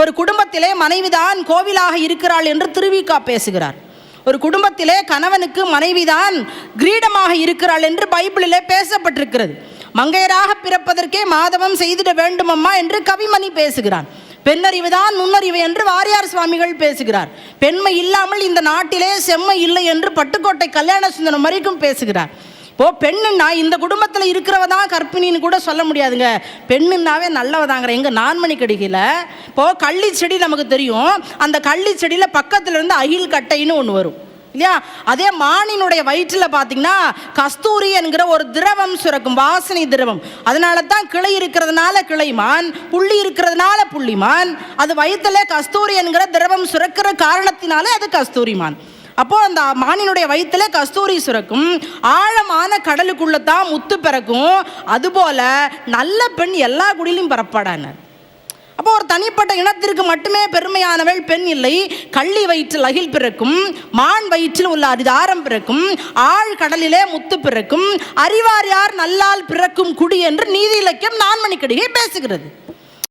ஒரு குடும்பத்திலே மனைவிதான் கோவிலாக இருக்கிறாள் என்று திருவிக்கா பேசுகிறார். ஒரு குடும்பத்திலே கணவனுக்கு மனைவிதான் கிரீடமாக இருக்கிறாள் என்று பைபிளிலே பேசப்பட்டிருக்கிறது. மங்கையராக பிறப்பதற்கே மாதவம் செய்திட வேண்டுமம்மா என்று கவிமணி பேசுகிறான் பெண்ணறிவு தான் நுண்ணறிவு என்று வாரியார் சுவாமிகள் பேசுகிறார். பெண்மை இல்லாமல் இந்த நாட்டிலே செம்மை இல்லை என்று பட்டுக்கோட்டை கல்யாண சுந்தரம் வரைக்கும் பேசுகிறார். இப்போ பெண்ணுன்னா இந்த குடும்பத்தில் இருக்கிறவ தான் கற்பிணின்னு கூட சொல்ல முடியாதுங்க. பெண்ணுன்னாவே நல்லவதாங்கிற எங்கள் நான்மணி கடிகையில் இப்போது கள்ளி செடி நமக்கு தெரியும். அந்த கள்ளி செடியில் பக்கத்தில் இருந்து அகில் கட்டைன்னு ஒன்று வரும். இல்லையா? அதே மானினுடைய வயிற்றில் பார்த்தீங்கன்னா கஸ்தூரி என்கிற ஒரு திரவம் சுரக்கும் வாசனை திரவம். அதனால தான் கிளை இருக்கிறதுனால கிளைமான் புள்ளி இருக்கிறதுனால புள்ளிமான். அது வயிற்றுல கஸ்தூரி என்கிற திரவம் சுரக்கிற காரணத்தினாலே அது கஸ்தூரிமான். அப்போ அந்த மானினுடைய வயிற்றில் கஸ்தூரி சுரக்கும் ஆழமான கடலுக்குள்ள தான் முத்து பிறக்கும். அதுபோல நல்ல பெண் எல்லா குடியிலும் பரப்பாடானார் அப்போ ஒரு தனிப்பட்ட இனத்திற்கு மட்டுமே பெருமையானவள் பெண் இல்லை. கள்ளி வயிற்றில் அகில் பிறக்கும் மான் வயிற்றில் உள்ள அரிதாரம் பிறக்கும் ஆழ் கடலிலே முத்து பிறக்கும் அறிவார் யார் நல்லால் பிறக்கும் குடி என்று நீதி இலக்கியம் நான்மணிக்கடிகை பேசுகிறது.